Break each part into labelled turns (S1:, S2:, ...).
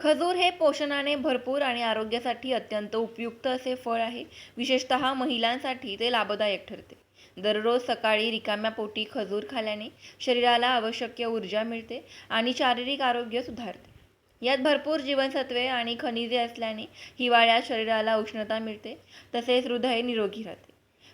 S1: खजूर हे पोषणाने भरपूर आणि आरोग्यासाठी अत्यंत उपयुक्त असे फळ आहे. विशेषतः महिलांसाठी ते लाभदायक ठरते. दररोज सकाळी रिकाम्या पोटी खजूर खाल्ल्याने शरीराला आवश्यक ऊर्जा मिळते आणि शारीरिक आरोग्य सुधारते. यात भरपूर जीवनसत्वे आणि खनिजे असल्याने हिवाळ्यात शरीराला उष्णता मिळते तसेच हृदय निरोगी राहते.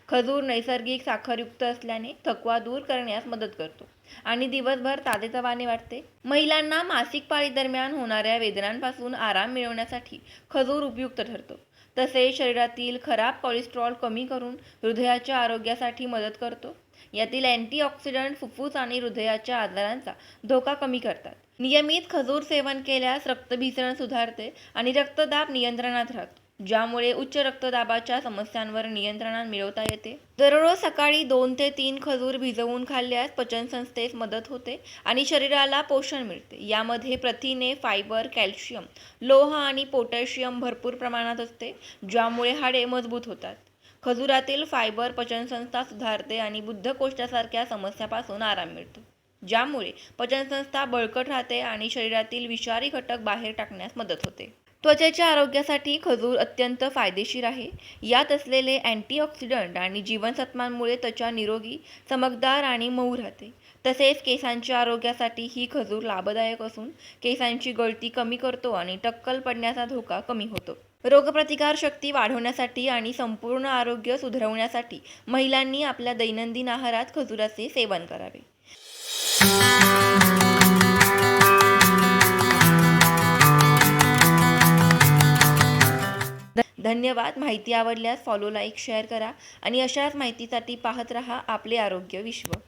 S1: खजूर नैसर्गिक साखरयुक्त असल्याने थकवा दूर करण्यास मदत करतो. आणि दिवसभर ताजेतवाने वाटते. महिलांना मासिक पाळी दरम्यान होणाऱ्या वेदनांपासून आराम मिळवण्यासाठी खजूर उपयुक्त ठरतो. तसेच शरीरातील खराब कोलेस्ट्रॉल कमी करून हृदयाच्या आरोग्यासाठी मदत करतो. यातील अँटीऑक्सिडंट फुफ्फुस आणि हृदयाच्या आजारांचा धोका कमी करतात. नियमित खजूर सेवन केल्यास रक्तभिसरण सुधारते आणि रक्तदाब नियंत्रणात राहतो. ज्यामुळे उच्च रक्तदाबाच्या समस्यांवर नियंत्रण मिळवता येते. दररोज सकाळी दोन ते तीन खजूर भिजवून खाल्ल्यास पचनसंस्थेस मदत होते आणि शरीराला पोषण मिळते. यामध्ये प्रथिने फायबर कॅल्शियम लोह आणि पोटॅशियम भरपूर प्रमाणात असते ज्यामुळे हाडे मजबूत होतात. खजुरातील फायबर पचनसंस्था सुधारते आणि बुद्धकोष्ठासारख्या समस्यापासून आराम मिळतो ज्यामुळे पचनसंस्था बळकट राहते आणि शरीरातील विषारी घटक बाहेर टाकण्यास मदत होते. त्वचेच्या आरोग्यासाठी खजूर अत्यंत फायदेशीर आहे. यात असलेले अँटीऑक्सिडंट आणि जीवनसत्वांमुळे त्वचा निरोगी चमकदार आणि मऊ राहते. तसेच केसांच्या आरोग्यासाठी ही खजूर लाभदायक असून केसांची गळती कमी करतो आणि टक्कल पडण्याचा धोका कमी होतो. रोगप्रतिकारशक्ती वाढवण्यासाठी आणि संपूर्ण आरोग्य सुधारवण्यासाठी महिलांनी आपल्या दैनंदिन आहारात खजुराचे सेवन करावे. धन्यवाद. माहिती आवडल्यास फॉलो लाईक शेअर करा आणि अशाच माहितीसाठी पाहत रहा आपले आरोग्य विश्व.